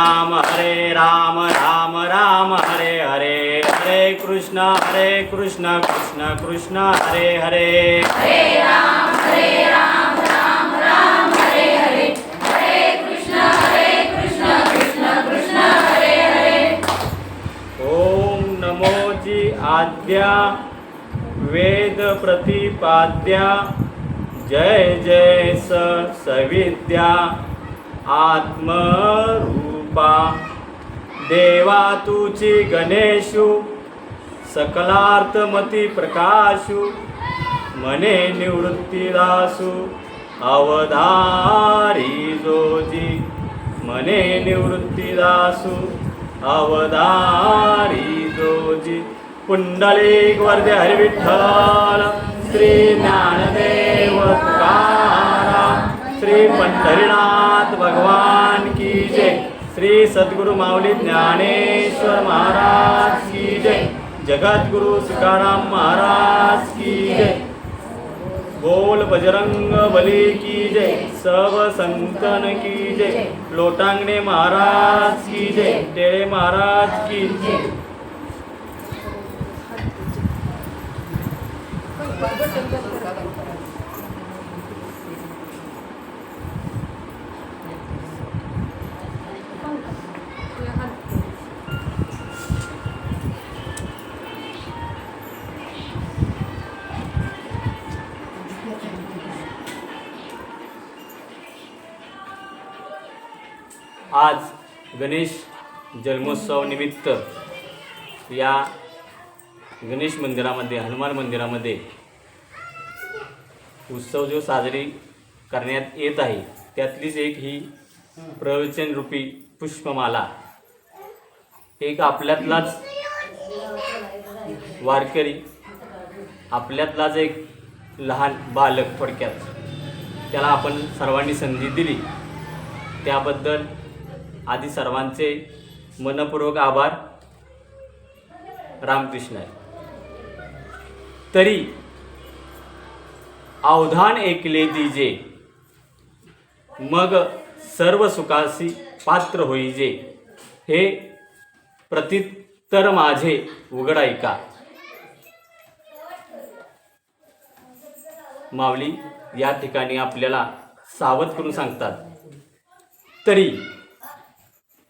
राम हरे राम राम राम हरे हरे हरे कृष्ण हरे कृष्ण कृष्ण कृष्ण हरे हरे। हरे राम हरे राम राम राम हरे हरे। हरे कृष्ण हरे कृष्ण कृष्ण कृष्ण हरे हरे। ओम नमोजी आद्या वेद प्रतिपाद्या जय जय स सविद्या आत्मरूपा। देवा तुची गणेशु सकलार्थमती प्रकाशु मने निवृत्तीदासु अवधारी जोजी मने निवृत्तीदासु अवधारी जोजी। पुंडलिक वर्दे हरिविठ्ठल श्री ज्ञानदेव श्री पंढरीनाथ भगवान। श्री सद्गुरु माऊली ज्ञानेश्वर महाराज की जय. जगद्गुरु तुकाराम महाराज की जय. बोल बजरंग बली की जय. सब संतन की जय. लोटांगणे महाराज की जय. टेळे महाराज की जय. आज गणेश जन्मोत्सवानिमित्त या गणेश मंदिरामध्ये हनुमान मंदिरामध्ये उत्सव जो साजरी करण्यात येत आहे त्यातलीच एक ही प्रवचनरूपी पुष्पमाला. एक आपल्यातलाच वारकरी आपल्यातलाच एक लहान बालक थोडक्यात त्याला आपण सर्वांनी संधी दिली. त्याबद्दल आधी सर्वांचे मनपूर्वक आभार. रामकृष्ण. आहे तरी अवधान ऐकले दिजे. मग सर्व सुखासी पात्र होईजे. हे प्रतितर माझे उघड ऐका. माऊली या ठिकाणी आपल्याला सावध करून सांगतात. तरी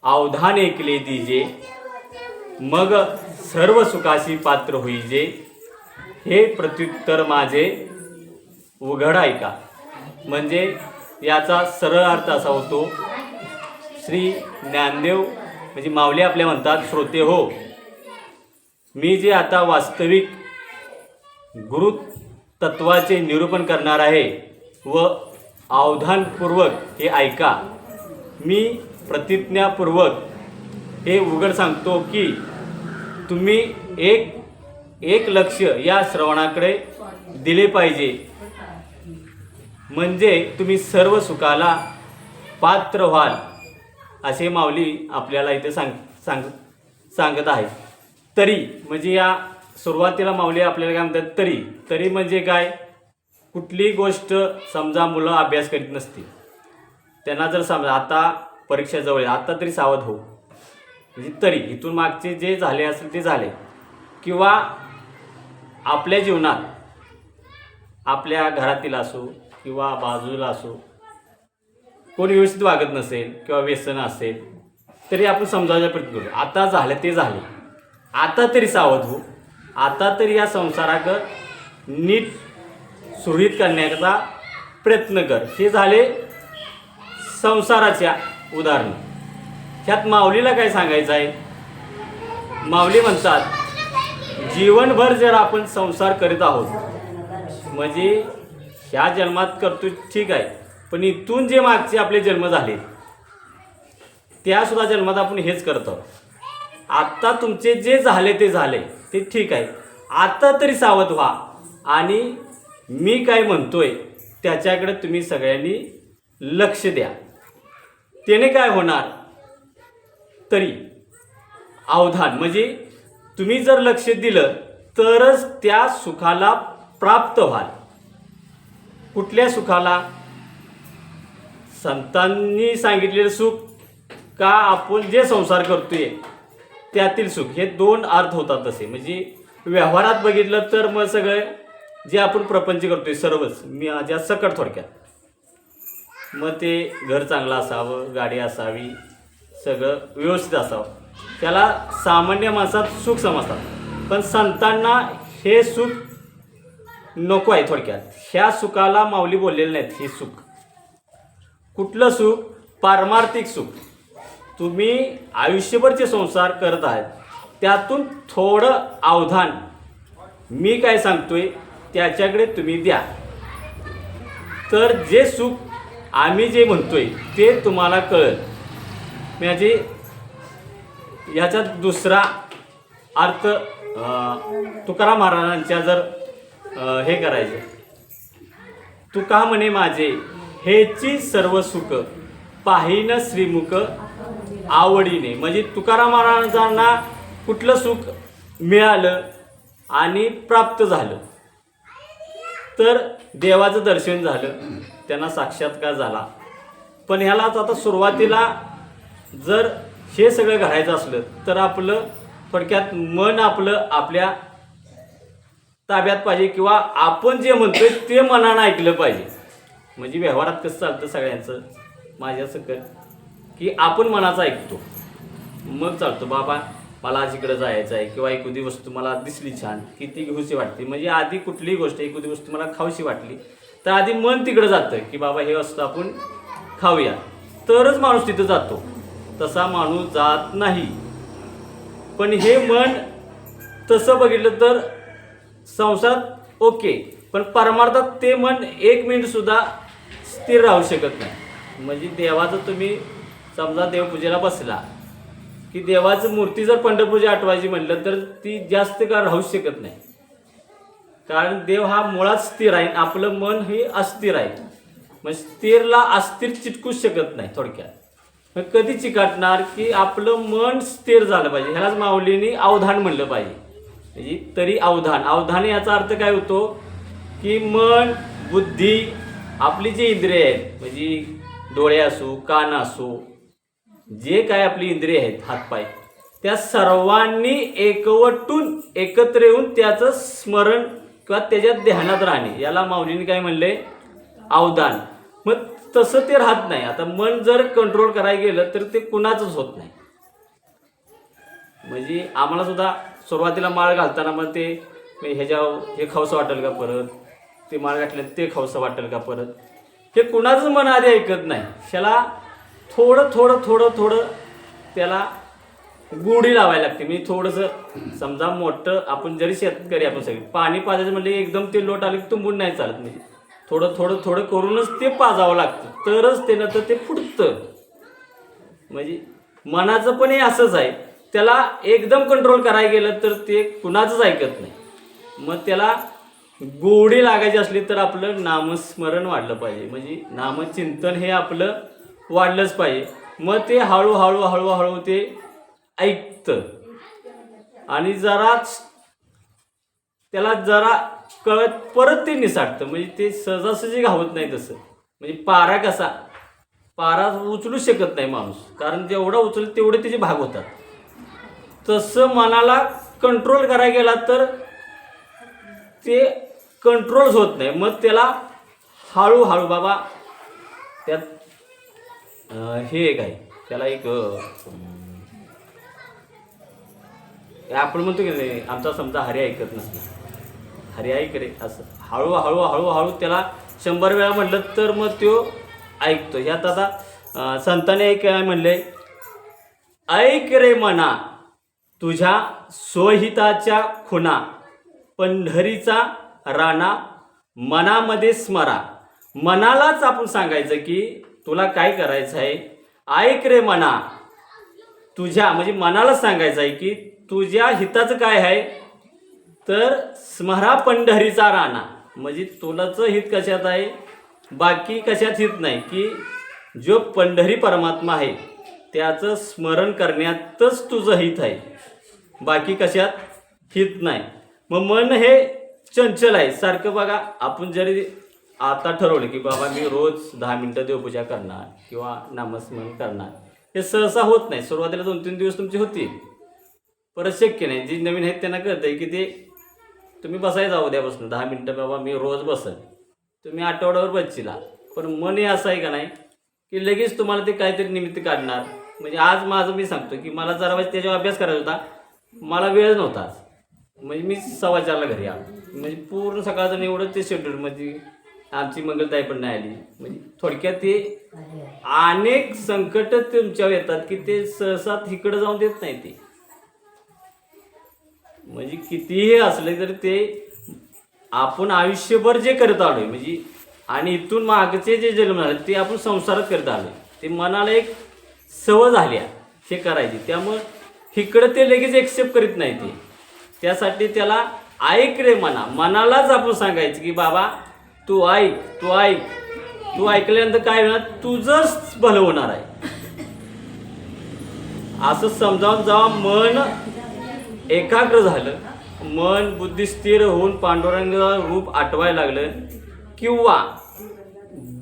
अवधान ऐकले दिजे. मग सर्व सुखाशी पात्र होईजे. हे प्रत्युत्तर माझे उघड ऐका. म्हणजे याचा सरळ अर्थ असा होतो श्री ज्ञानदेव म्हणजे माऊली आपल्या म्हणतात श्रोते हो मी जे आता वास्तविक गुरुतत्वाचे निरूपण करणार आहे व अवधानपूर्वक हे ऐका. मी प्रतिज्ञापूर्वक हे उघड सांगतो की तुम्ही एक एक लक्ष या श्रवणाकडे दिले पाहिजे. म्हणजे तुम्ही सर्व सुखाला पात्र व्हाल असे माऊली आपल्याला इथे सांग सांग सांगत आहे तरी म्हणजे या सुरुवातीला माऊली आपल्याला काय म्हणतात तरी तरी म्हणजे काय? कुठलीही गोष्ट समजा मुलं अभ्यास करीत नसतील. त्यांना जर समजा आता परीक्षा जवळ आहे. आता तरी सावध हो म्हणजे तरी इथून मागचे जे झाले असेल ते झाले. किंवा आपल्या जीवनात आपल्या घरातील असो किंवा बाजूला असो कोणी व्यवस्थित वागत नसेल किंवा व्यसन असेल तरी आपण समजायचा प्रयत्न करू. आता झालं ते झाले. आता तरी सावध हो आता तरी या संसाराक नीट सुरळीत करण्याचा प्रयत्न कर. हे झाले संसाराच्या उदाहरण. ह्यात माऊलीला काय सांगायचं आहे? माऊली म्हणतात जीवनभर जर आपण संसार करीत आहोत म्हणजे ह्या जन्मात करतो ठीक आहे पण इथून जे मागचे आपले जन्म झाले त्यासुद्धा जन्मात आपण हेच करतो आत्ता तुमचे जे झाले ते झाले ते ठीक आहे. आता तरी सावध व्हा आणि मी काय म्हणतोय त्याच्याकडे तुम्ही सगळ्यांनी लक्ष द्या. त्याने काय होणार? तरी अवधान म्हणजे तुम्ही जर लक्ष दिलं तरच त्या सुखाला प्राप्त व्हाल. कुठल्या सुखाला? संतांनी सांगितलेलं सुख का आपण जे संसार करतोय त्यातील सुख. हे दोन अर्थ होतात तसे. म्हणजे व्यवहारात बघितलं तर मग सगळं जे आपण प्रपंच करतोय सर्वच मी माझ्या सकट थोडक्यात. मग ते घर चांगलं असावं गाडी असावी सगळं व्यवस्थित असावं. त्याला सामान्य माणसात सुख समजतात. पण संतांना हे सुख नको आहे थोडक्यात. ह्या सुखाला माऊली बोललेले नाहीत हे सुख. कुठलं सुख? पारमार्थिक सुख. तुम्ही आयुष्यभर जे संसार करत आहात. त्यातून थोडं अवधान मी काय सांगतोय त्याच्याकडे तुम्ही द्या. तर जे सुख आम्ही जे म्हणतोय ते तुम्हाला कळत म्हणजे याच्यात दुसरा अर्थ तुकाराम महाराजांच्या जर हे करायचं. तुका म्हणे माझे हेची सर्व सुख पाहिन श्रीमुख आवडीने. म्हणजे तुकाराम महाराजांना कुठलं सुख मिळालं आणि प्राप्त झालं. तर देवाचं दर्शन झालं. त्यांना साक्षात्कार झाला. पण ह्यालाच आता सुरुवातीला जर हे सगळं घडायचं असलं तर आपलं थोडक्यात मन आपलं आपल्या ताब्यात पाहिजे किंवा आपण जे म्हणतोय ते मनानं ऐकलं पाहिजे. म्हणजे व्यवहारात कसं चालतं सगळ्यांचं? माझ्या सकट की आपण मनाचं ऐकतो. मग चालतो. बाबा मला आज इकडं जायचं आहे किंवा एखादी वस्तू मला दिसली छान की ती घेऊशी वाटते. म्हणजे आधी कुठलीही गोष्ट एखादी वस्तू मला खाऊशी वाटली तर आधी मन तिकडं जातं की बाबा हे वस्तू आपण खाऊया. तरच माणूस तिथं जातो. तसा माणूस जात नाही. पण हे मन तसं बघितलं तर संसारात ओके पण परमार्थात ते मन एक मिनिटसुद्धा स्थिर राहू शकत नाही. म्हणजे देवाचं तुम्ही समजा देवपूजेला बसला की देवाचं मूर्ती जर पंढरपूरची आठवायची म्हटलं तर ती जास्त काळ राहू शकत नाही. कारण देव हा मुळात स्थिर आहे आपलं मन हे अस्थिर आहे. मग स्थिरला अस्थिर चिटकूच शकत नाही थोडक्यात. मग कधी चिकाटणार की आपलं मन स्थिर झालं पाहिजे. ह्यालाच माऊलीने अवधान म्हणलं पाहिजे. म्हणजे तरी अवधान. अवधान याचा अर्थ काय होतो? की मन बुद्धी आपली जी इंद्रिय आहेत म्हणजे डोळे असो कान असो जे काय आपली इंद्रिय आहेत हातपाय त्या सर्वांनी एकवटून एकत्र येऊन त्याचं स्मरण किंवा त्याच्यात ध्यानात राहणे. याला माऊलीने काय म्हणले? अवदान. मग तसं ते राहत नाही. आता मन जर कंट्रोल करायला गेलं तर ते कुणाचंच होत नाही. म्हणजे आम्हाला सुद्धा सुरुवातीला माळ घालताना मग ते ह्याच्या ह्याच्यावर हे खावसं वाटेल का परत? ते माळ घातलं ते खावसं वाटेल का परत? हे कुणाचंच मन आधी ऐकत नाही. त्याला थोडं थोडं थोडं थोडं त्याला गुढी लावायला लागते. म्हणजे थोडंसं समजा मोठं आपण जरी शेतकरी आपण सगळे पाणी पाजायचं म्हणजे एकदम ते लोट आलं की तुंबून नाही चालत नाही थोडं थोडं थोडं करूनच ते पाजावं लागतं. तरच ते नंतर ते फुटतं. म्हणजे मनाचं पण हे असंच आहे. त्याला एकदम कंट्रोल करायला गेलं तर ते कुणाचंच ऐकत नाही. मग त्याला गोडी लागायची असली तर आपलं नामस्मरण वाढलं पाहिजे. म्हणजे नामचिंतन हे आपलं वाढलंच पाहिजे. मग ते हळूहळू हळूहळू ते ऐकतं. आणि जराच त्याला जरा कळत परत ते निसाटतं. म्हणजे ते सहजासहजी घावत नाही तसं. म्हणजे पारा कसा? पारा उचलू शकत नाही माणूस. कारण जेवढा उचल तेवढे त्याचे भाग होतात. तसं मनाला कंट्रोल करायला गेला तर ते कंट्रोल होत नाही. मग त्याला हळूहळू बाबा त्यात हे एक आहे. त्याला एक आपण म्हणतो की नाही आमचा समजा हरी ऐकत नसला हरी ऐक रे असं. हळू हळू हळूहळू त्याला शंभर वेळा म्हटलं तर मग तो ऐकतो. ह्यात आता संताने एक काय म्हणले ऐक रे मना तुझ्या स्वहिताच्या खुना पंढरीचा राणा मनामध्ये स्मरा. मनालाच आपण सांगायचं की तुला काय करायचं आहे? ऐक रे मना. तुझ्या म्हणजे मनाला सांगायचं आहे की तुझ्या हिताचं काय आहे? तर स्मरा पंढरीचा राणा. म्हणजे तुलाचं हित कशात आहे? बाकी कशात हित नाही? की जो पंढरी परमात्मा आहे त्याचं स्मरण करण्यातच तुझं हित आहे. बाकी कशात हित नाही. मग मन हे चंचल आहे. सारखं बघा आपण जरी आता ठरवलं की बाबा मी रोज दहा मिनटं देवपूजा करणार किंवा नामस्मरण करणार. हे सहसा होत नाही. सुरुवातीला दोन तीन दिवस तुमची होतील परत शक्य नाही. जी नवीन आहेत त्यांना कळत आहे की ते तुम्ही बसायचा उद्यापासून दहा मिनटं बाबा मी रोज बसल. तुम्ही आठवड्यावर बसचिला पण मन हे असं आहे का नाही की लगेच तुम्हाला ते काहीतरी निमित्त काढणार. म्हणजे आज माझं मी सांगतो की मला जरा त्याच्यावर अभ्यास करायचा होता. मला वेळ नव्हता म्हणजे मी सव्वा चारला घरी आलो. म्हणजे पूर्ण सकाळचं निवडत ते शेड्यूल म्हणजे आमची मंगलताई पण नाही आली. म्हणजे थोडक्यात ते अनेक संकट तुमच्यावर येतात की ते सहसा तिकडे जाऊन देत नाही ते. म्हणजे कितीही असले तरी ते आपण आयुष्यभर जे करत आलोय म्हणजे आणि इथून मागचे जे जन्म झाले ते आपण संसारात करत आलोय. ते मनाला एक सवय झाली आहे हे करायची. त्यामुळं इकडं ते लगेच एक्सेप्ट करीत नाही ते. त्यासाठी त्याला ऐक रे मना. मनालाच आपण सांगायचं की बाबा तू ऐक तू ऐक. तू ऐकल्यानंतर काय होणार? तुझंच भलं होणार आहे. असं समजावून जेव्हा मन एकाग्र झालं. मन बुद्धी स्थिर होऊन पांडुरंग रूप आठवायला लागलं. किंवा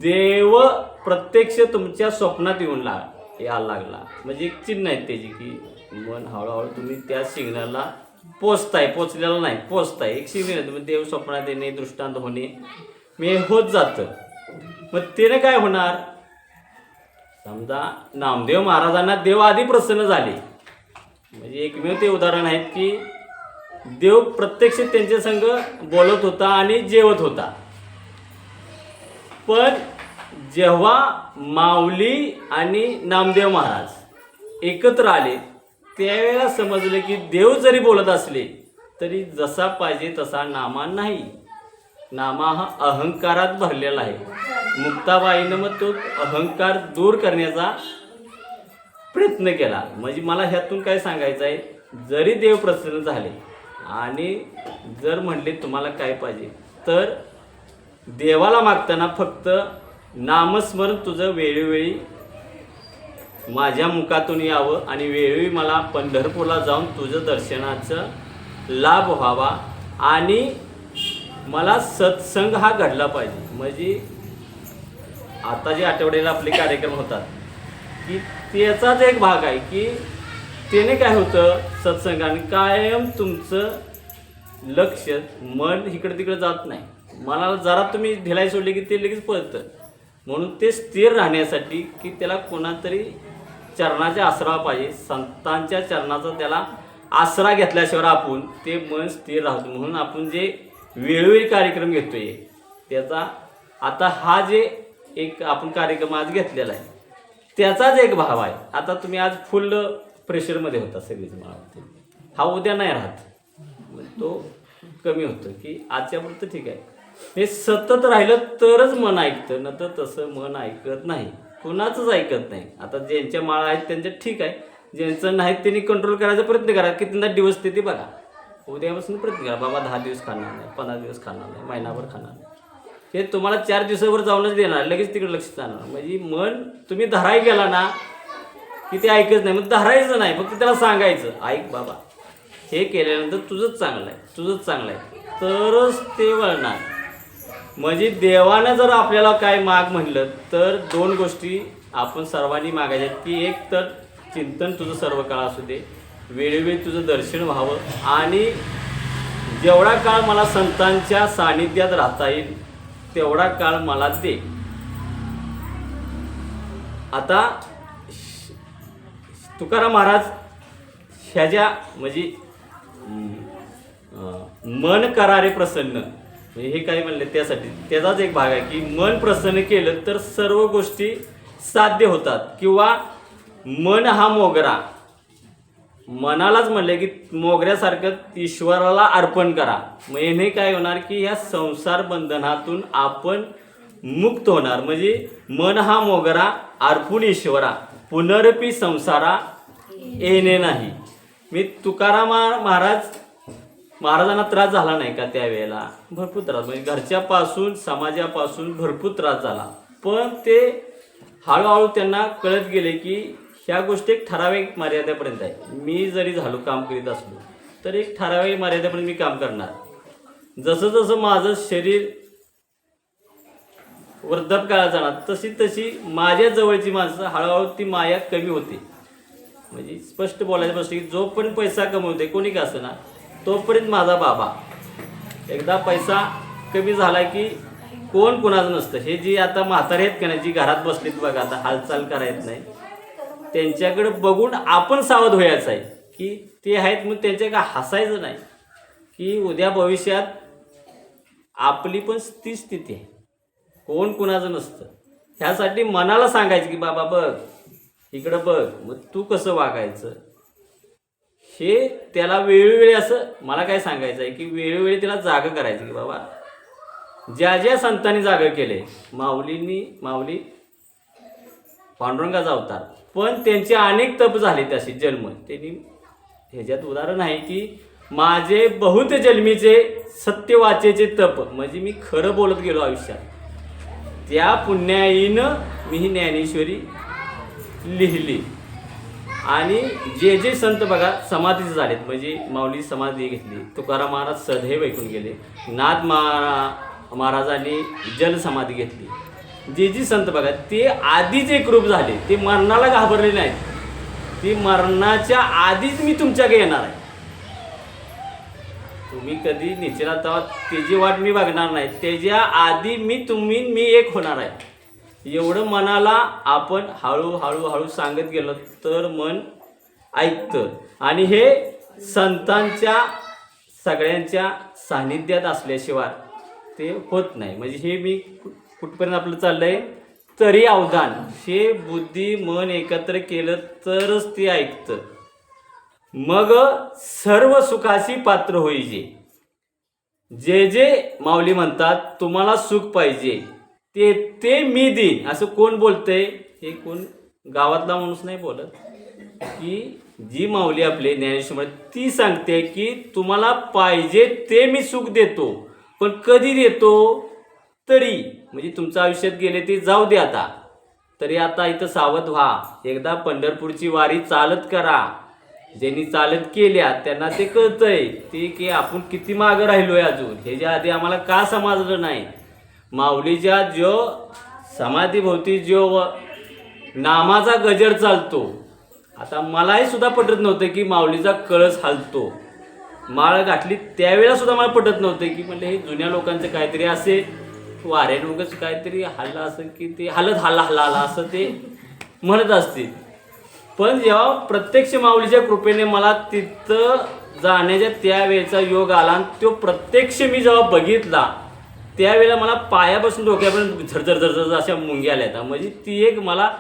देव प्रत्यक्ष तुमच्या स्वप्नात येऊन लाग यायला लागला. म्हणजे एक चिन्ह आहे त्याची की मन हळूहळू तुम्ही त्या सिग्नलला पोचताय पोचलेला नाही पोचताय. एक सिग्नल आहे तुम्ही देव स्वप्नात येणे दृष्टांत होणे. मी होत जातं. मग त्याने काय होणार? समजा नामदेव महाराजांना देव आधी प्रसन्न झाले. म्हणजे एकमेव ते उदाहरण आहेत की देव प्रत्यक्ष त्यांच्या संग बोलत होता आणि जेवत होता. पण जेव्हा माऊली आणि नामदेव महाराज एकत्र आले त्यावेळेला समजलं की देव जरी बोलत असले तरी जसा पाहिजे तसा नामा नाही. नामा हा अहंकारात भरलेला आहे. मुक्ताबाईनं मग तो अहंकार दूर करण्याचा प्रयत्न केला. म्हणजे मला ह्यातून काय सांगायचं आहे? जरी देव प्रसन्न झाले आणि जर म्हणले तुम्हाला काय पाहिजे तर देवाला मागताना फक्त नामस्मरण तुझं वेळोवेळी माझ्या मुखातून यावं आणि वेळोवेळी मला पंढरपूरला जाऊन तुझं दर्शनाचं लाभ व्हावा आणि मला सत्संग हा घडला पाहिजे. म्हणजे आता जे आठवड्याला आपले कार्यक्रम होतात की त्याचाच एक भाग आहे की त्याने काय होतं सत्संगाने कायम तुमचं लक्ष मन इकडे तिकडे जात नाही. मनाला जरा तुम्ही ढिलाई सोडली की ते लगेच पळतं. म्हणून ते स्थिर राहण्यासाठी की त्याला कोणातरी चरणाचा आसरा पाहिजे. संतांच्या चरणाचा त्याला आसरा घेतल्याशिवाय आपण ते मन स्थिर राहतो. म्हणून आपण जे वेळोवेळी कार्यक्रम घेतोय. त्याचा आता हा जे एक आपण कार्यक्रम आज घेतलेला आहे त्याचाच एक भाव आहे. आता तुम्ही आज फुल प्रेशरमध्ये होता सगळीच मला वाटते. हा उद्या नाही राहत. तो कमी होतो की आजच्यापुरतं ठीक आहे. हे सतत राहिलं तरच मन ऐकतं न तर तसं मन ऐकत नाही. कुणाचंच ऐकत नाही. आता ज्यांच्या माळा आहेत त्यांच्या ठीक आहे. ज्यांचं नाहीत त्यांनी कंट्रोल करायचा प्रयत्न करा. कितींदा दिवस ते बघा. उद्यापासून प्रयत्न करा बाबा दहा दिवस खाणार नाही पंधरा दिवस खाणार नाही महिनाभर खाणार नाही. हे तुम्हाला चार दिवसावर जाऊनच देणार लगेच तिकडे लक्ष जाणार. म्हणजे मन तुम्ही धराय गेला ना की ते ऐकत नाही मग धरायचं नाही फक्त त्याला सांगायचं ऐक बाबा हे केल्यानंतर तुझंच चांगलं आहे तुझंच चांगलं आहे. तरच ते वळणार. म्हणजे देवानं जर आपल्याला काय माग म्हणलं तर दोन गोष्टी आपण सर्वांनी मागायच्यात की एक तर चिंतन तुझं सर्व काळ असू दे वेळोवेळी तुझं दर्शन व्हावं. आणि जेवढा काळ मला संतांच्या सानिध्यात राहता येईल तेवढा काळ मला दे. आता तुकाराम महाराज ह्याच्या म्हणजे मन करारे प्रसन्न. म्हणजे हे काय म्हणले त्यासाठी. त्याचाच एक भाग आहे की मन प्रसन्न केलं तर सर्व गोष्टी साध्य होतात. किंवा मन हा मोगरा. मनालाच म्हणले की मोगऱ्यासारखं ईश्वराला अर्पण करा. मग याने काय होणार की ह्या संसार बंधनातून आपण मुक्त होणार. म्हणजे मन हा मोगरा अर्पून ईश्वरा पुनरपी संसारा येणे नाही. मी तुकाराम महाराज महाराजांना त्रास झाला नाही का त्यावेळेला? भरपूर त्रास. म्हणजे घरच्यापासून समाजापासून भरपूर त्रास झाला. पण ते हळूहळू त्यांना कळत गेले की ह्या गोष्टी एक ठराविक मर्यादेपर्यंत आहे. मी जरी झालो काम करीत असलो तर एक ठराविक मर्यादेपर्यंत मी काम करणार. जसं जसं माझं शरीर वृद्धापकाळात जाणार तशी तशी माझ्या जवळची माणसं हळूहळू ती माया कमी होते. म्हणजे स्पष्ट बोलायचं प्रश्न की जो पण पैसा कमवते कोणी का असं ना तोपर्यंत माझा बाबा. एकदा पैसा कमी झाला की कोण कोणाचं नसतं. हे जी आता म्हातारे आहेत का नाही जी घरात बसलीत बघा आता हालचाल करायत नाही त्यांच्याकडे बघून आपण सावध व्हायचं आहे. की ते आहेत मग त्यांच्याकडे हसायचं नाही. की उद्या भविष्यात आपली पण ती स्थिती आहे. कोण कुणाचं नसतं. ह्यासाठी मनाला सांगायचं की बाबा बघ इकडं बघ मग तू कसं वागायचं? हे त्याला वेळोवेळी असं मला काय सांगायचं आहे की वेळोवेळी त्याला जागं करायचं की बाबा ज्या ज्या संतांनी जागं केले माऊलींनी माऊली पांडुरंगाचा अवतार पण त्यांचे अनेक तप झाले तसे जन्म. त्यांनी ह्याच्यात उदाहरण आहे की माझे बहुत जन्मीचे सत्यवाचेचे तप. म्हणजे मी खरं बोलत गेलो आयुष्यात. त्या पुण्याईनं मी ही ज्ञानेश्वरी लिहिली. आणि जे जे संत बघा समाधीचे झालेत. म्हणजे माऊली समाधी घेतली तुकाराम महाराज सदैव ऐकून गेले नाथ महारा महाराजांनी जलसमाधी घेतली. जे जी संत बघा ते आधीच एक रूप झाले. ते मरणाला घाबरले नाहीत. ते मरणाच्या आधीच मी तुमच्याकडे येणार आहे. तुम्ही कधी निचरा तेव्हा त्याची वाट मी बघणार नाही. त्याच्या आधी मी तुम्ही मी एक होणार आहे. एवढं मनाला आपण हळूहळू हळू सांगत गेलो तर मन ऐकतं. आणि हे संतांच्या सगळ्यांच्या सान्निध्यात असल्याशिवाय ते होत नाही. म्हणजे हे मी कुठपर्यंत आपलं चाललंय? तरी अवधान. हे बुद्धी मन एकत्र केलं तरच ते ऐकतं. मग सर्व सुखाशी पात्र होईजे. जे जे माऊली म्हणतात तुम्हाला सुख पाहिजे. ते ते मी देईन. असं कोण बोलतंय? हे कोण गावातला माणूस नाही बोलत. की जी माऊली आपली ज्ञानेश्वर ती सांगते की तुम्हाला पाहिजे ते मी सुख देतो. पण कधी देतो? तरी म्हणजे तुमचं आयुष्यात गेले ते जाऊ दे आता. तरी आता इथं सावध व्हा. एकदा पंढरपूरची वारी चालत करा. ज्यांनी चालत केल्या त्यांना ते कळतंय. ते की आपण किती मागं राहिलोय अजून. ह्याच्या आधी आम्हाला का समजलं नाही? माऊलीच्या जो समाधीभोवती जो व- नामाचा गजर चालतो. आता मलाही सुद्धा पटत नव्हतं की माऊलीचा कळस हालतो. माळ गाठली त्यावेळेला सुद्धा मला पटत नव्हतं की म्हणजे हे जुन्या लोकांचं काहीतरी असे वाऱ्यानं काहीतरी हल्ला असं की ते हलत हल्ला हल्ला हल्ला असं ते म्हणत असतील पण जेव्हा प्रत्यक्ष माऊलीच्या कृपेने मला तिथं जाण्याच्या त्यावेळेचा योग आला आणि तो प्रत्यक्ष मी जेव्हा बघितला त्यावेळेला मला पायापासून डोक्यापर्यंत झरझर झरझर अशा मुंग्या आल्या होत्या म्हणजे ती एक मला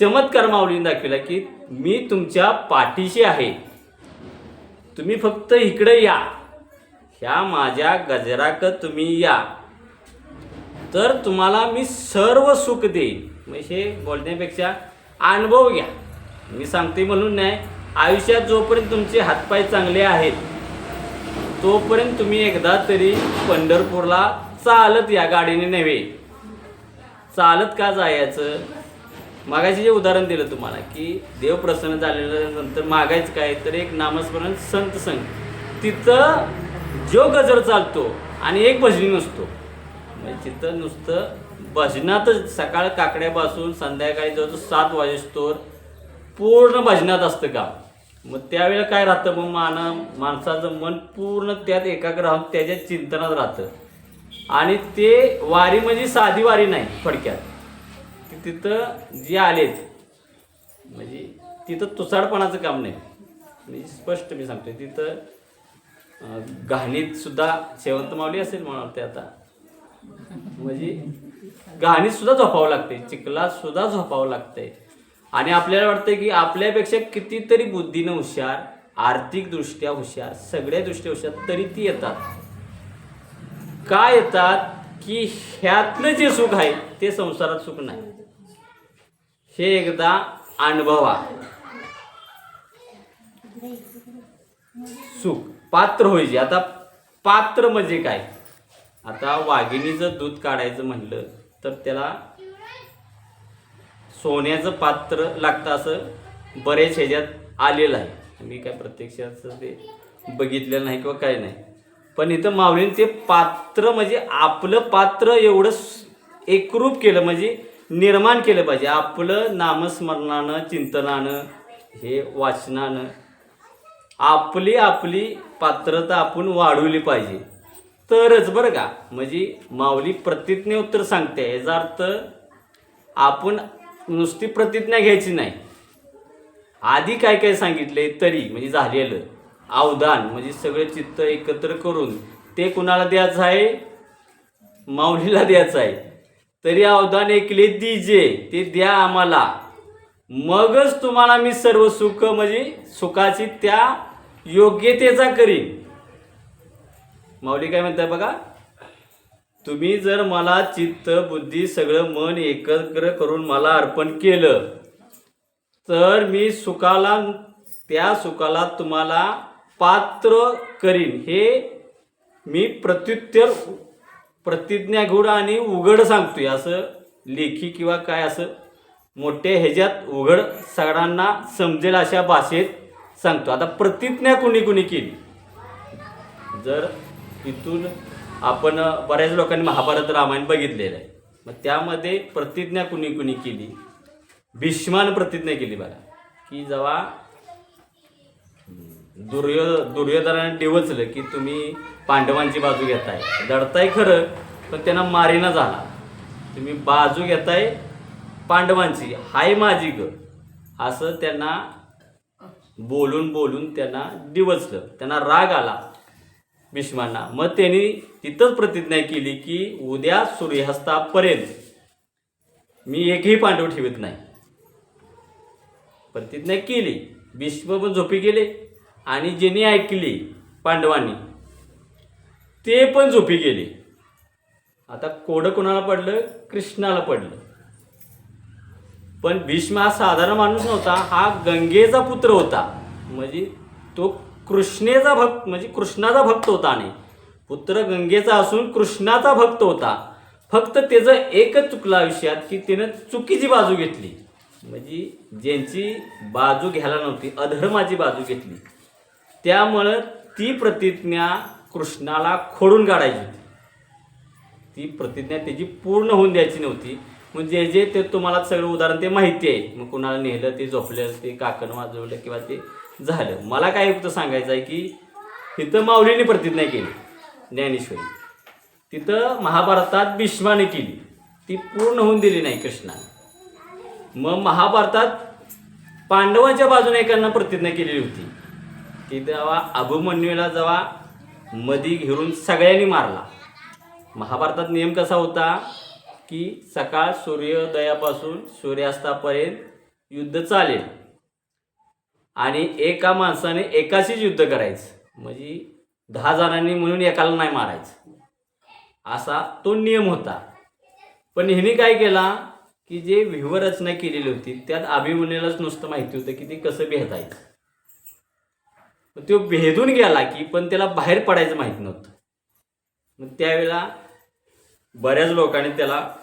चमत्कार माऊलीने दाखविला की मी तुमच्या पाठीशी आहे. तुम्ही फक्त इकडे या. ह्या माझ्या गजराक तुम्ही या. तर तुम्हाला मी सर्व सुख देईन. म्हणजे हे बोलण्यापेक्षा अनुभव घ्या. मी सांगते म्हणून नाही आयुष्यात जोपर्यंत तुमचे हातपाय चांगले आहेत तोपर्यंत तुम्ही एकदा तरी पंढरपूरला चालत या गाडीने नव्हे. चालत का जायचं? मागायचे जे उदाहरण दिलं तुम्हाला की देव प्रसन्न झालेल्यानंतर मागायचं काय? तर एक नामस्मरण संत संघ. तिथं जो गजर चालतो आणि एक भजनी नसतो. तिथं नुसतं भजनातच सकाळ काकड्यापासून संध्याकाळी जवळ सात वाजेस्तोर पूर्ण भजनात असतं काम मग त्यावेळेला काय राहतं? मग मान माणसाचं मन पूर्ण त्यात एकाग्र राहून त्याच्या चिंतनात राहतं. आणि ते वारी म्हणजे साधी वारी नाही थोडक्यात. तिथं जे आलेत म्हणजे तिथं तुसाडपणाचं काम नाही. म्हणजे स्पष्ट मी सांगतोय तिथं घाणीतसुद्धा घाणीत सुद्धा शेवंत मावली असेल मला वाटते आता. म्हणजे घाणीत सुद्धा झोपावं लागते चिखलात सुद्धा झोपावं लागतंय आणि आपल्याला वाटतं की आपल्यापेक्षा कितीतरी बुद्धीनं हुशार आर्थिकदृष्ट्या हुशार सगळ्या दृष्ट्या हुशार तरी ती येतात. का येतात? की ह्यातलं जे सुख आहे ते संसारात सुख नाही. हे एकदा अनुभवा. सुख पात्र होईचे आता पात्र म्हणजे काय? आता वाघिणीचं दूध काढायचं म्हणलं तर त्याला सोन्याचं पात्र लागतं असं बरेच ह्याच्यात आलेलं आहे. मी काय प्रत्यक्षात ते बघितलेलं नाही किंवा काय नाही. पण इथं माऊलीने ते पात्र म्हणजे आपलं पात्र एवढं एकरूप केलं म्हणजे निर्माण केलं पाहिजे. आपलं नामस्मरणानं चिंतनानं हे वाचनानं आपली आपली पात्रता आपण वाढवली पाहिजे. तरच बरं का. म्हणजे माऊली प्रतिज्ञा उत्तर सांगते याचा अर्थ आपण नुसती प्रतिज्ञा घ्यायची नाही. आधी काय काय सांगितले तरी म्हणजे झालेलं अवदान म्हणजे सगळे चित्त एकत्र करून ते कुणाला द्यायचं आहे? माऊलीला द्यायचं आहे. तरी अवदान एकले दिजे ते द्या आम्हाला. मगच तुम्हाला मी सर्व सुख म्हणजे सुखाची त्या योग्यतेचा करीन. माऊली काय म्हणताय बघा? तुम्ही जर मला चित्त बुद्धी सगळं मन एकत्र करून मला अर्पण केलं तर मी सुखाला त्या सुखाला तुम्हाला पात्र करीन. हे मी प्रत्युत्तर प्रतिज्ञा घेऊन आणि उघड सांगतोय. असं लेखी किंवा काय असं मोठ्या ह्याच्यात उघड सगळ्यांना समजेल अशा भाषेत सांगतो. आता प्रतिज्ञा कुणी कुणी केली? जर तिथून आपण बऱ्याच लोकांनी महाभारत रामायण बघितलेलं आहे. मग त्यामध्ये प्रतिज्ञा कुणी कुणी केली? भीष्मान प्रतिज्ञा केली बघा. की जेव्हा दुर्यो दुर्योधनाने डिवचलं की तुम्ही पांडवांची बाजू घेताय. दडताय खरं पण त्यांना मारीना झाला. तुम्ही बाजू घेताय पांडवांची. हाय माझी ग. असं त्यांना बोलून बोलून त्यांना डिवचलं. त्यांना राग आला. भीष्मांना. मग त्यांनी तिथंच प्रतिज्ञा केली की उद्या सूर्यास्तापर्यंत मी एकही पांडव ठेवत नाही. प्रतिज्ञा केली. भीष्म पण झोपी गेले आणि ज्यांनी ऐकली पांडवांनी ते पण झोपी गेले. आता कोडं कोणाला पडलं? कृष्णाला पडलं. पण भीष्म हा साधारण माणूस नव्हता हा गंगेचा पुत्र होता. म्हणजे तो कृष्णेचा भक्त म्हणजे कृष्णाचा भक्त होता आणि. पुत्र गंगेचा असून कृष्णाचा भक्त होता. फक्त त्याचं एकच चुकलं आयुष्यात की त्यानं चुकीची बाजू घेतली. म्हणजे ज्यांची बाजू घ्यायला नव्हती अधर्माची बाजू घेतली. त्यामुळं ती प्रतिज्ञा कृष्णाला खोडून काढायची होती. ती प्रतिज्ञा त्याची पूर्ण होऊन द्यायची नव्हती. म्हणजे जे जे ते तुम्हाला सगळं उदाहरण ते माहिती आहे. मग कुणाला नेलं ते झोपलं ते काकण वाजवलं किंवा ते झालं. मला काय फक्त सांगायचं आहे की तिथं माऊलीने प्रतिज्ञा केली ज्ञानेश्वरी. तिथं महाभारतात भीष्माने केली. ती पूर्ण होऊन दिली नाही कृष्णाने. मग महाभारतात पांडवांच्या बाजूने एकांना प्रतिज्ञा केलेली होती. की जेव्हा अभिमन्यूला जेव्हा मधी घेऊन सगळ्यांनी मारला. महाभारतात नियम कसा होता की सकाळ सूर्योदयापासून सूर्यास्तापर्यंत युद्ध चालेल. आणि एका माणसाने एकाशीच युद्ध करायचं. म्हणजे दहा जणांनी म्हणून एकाला नाही मारायचं. असा तो नियम होता. पण ह्यांनी काय केला? की जे व्यूहरचना केलेली होती त्यात अभिमन्यूलाच नुसतं माहिती होतं की ते कसं भेदायचं. मग तो भेदून गेला की पण त्याला बाहेर पडायचं माहीत नव्हतं. मग त्यावेळेला बऱ्याच लोकांनी त्याला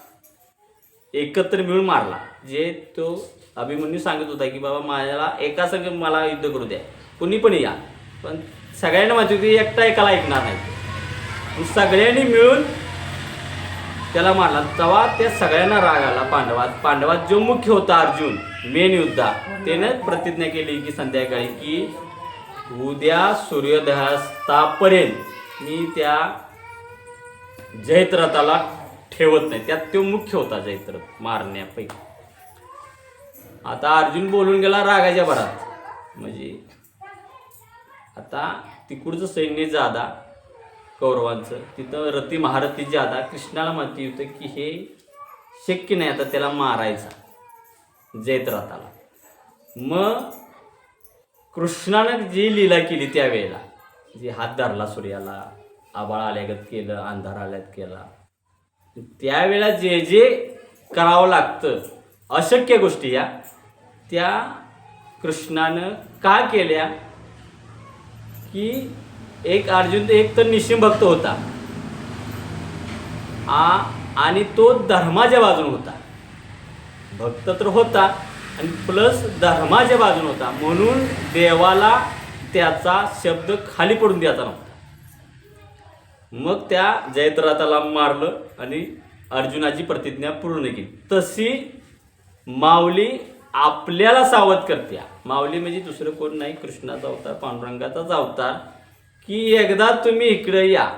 एकत्र मिळून मारला. जे तो अभिमन्यू सांगत होता की बाबा माझ्याला एका संघ मला युद्ध करू द्या. कुणी पण या. पण सगळ्यांना माहिती होती एकटा एकाला ऐकणार नाही. सगळ्यांनी मिळून त्याला मारला. तेव्हा त्या सगळ्यांना राग आला. पांडवात पांडवात जो मुख्य होता अर्जुन मेन युद्धा त्याने प्रतिज्ञा केली की संध्याकाळी की उद्या सूर्योदयास्तापर्यंत मी त्या जयत्रथाला ठेवत नाही. त्यात तो मुख्य होता जैत्र मारण्यापैकी. आता अर्जुन बोलून गेला रागाच्या भरात. म्हणजे आता तिकडचं सैन्य जादा कौरवांचं. तिथं रती महारथी जादा. कृष्णाला माहिती होतं की हे शक्य नाही आता त्याला मारायचा. जयत्रथाला मग कृष्णानं जी लीला केली त्यावेळेला जे हात धरला सूर्याला आबाळ आल्यागत केलं अंधार आल्यात केला त्यावेळेला जे जे करावं लागतं अशक्य गोष्टी या त्या कृष्णानं का केल्या? की एक अर्जुन एक तर निशिम भक्त होता. आ आणि तो धर्माच्या बाजून होता. भक्त तर होता आणि प्लस धर्माच्या बाजून होता. म्हणून देवाला त्याचा शब्द खाली पडून द्यायचा नव्हता. मग त्या जयद्रथाला मारलं. आणि अर्जुनाची प्रतिज्ञा पूर्ण केली. तशी माऊली आपल्याला सावध करते. माऊली म्हणजे दुसरं कोण नाही कृष्णाचा अवतार पांडुरंगाचाच अवतार की एकदा तुम्ही इकडे या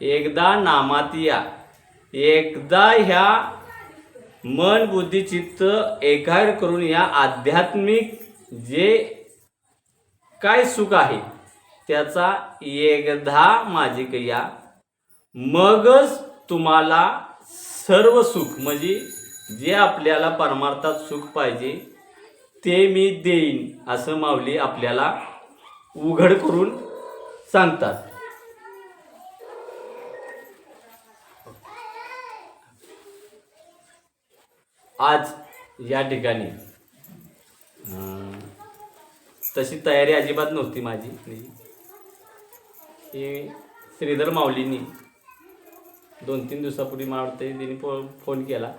एकदा नामात या एकदा ह्या मन बुद्धी चित्त एकाग्र करून या आध्यात्मिक जे काय सुख आहे त्याचा एकदा माझी या. मगच तुम्हाला सर्व सुख म्हणजे जे आपल्याला परमार्थात सुख पाहिजे ते मी देईन असं माऊली आपल्याला उघड करून सांगतात. आज या ठिकाणी तशी तयारी अजिबात नव्हती माझी. हे श्रीधर माऊलींनी दोन तीन दिवसापूर्वी मला वाटतं त्यांनी फो फोन केला.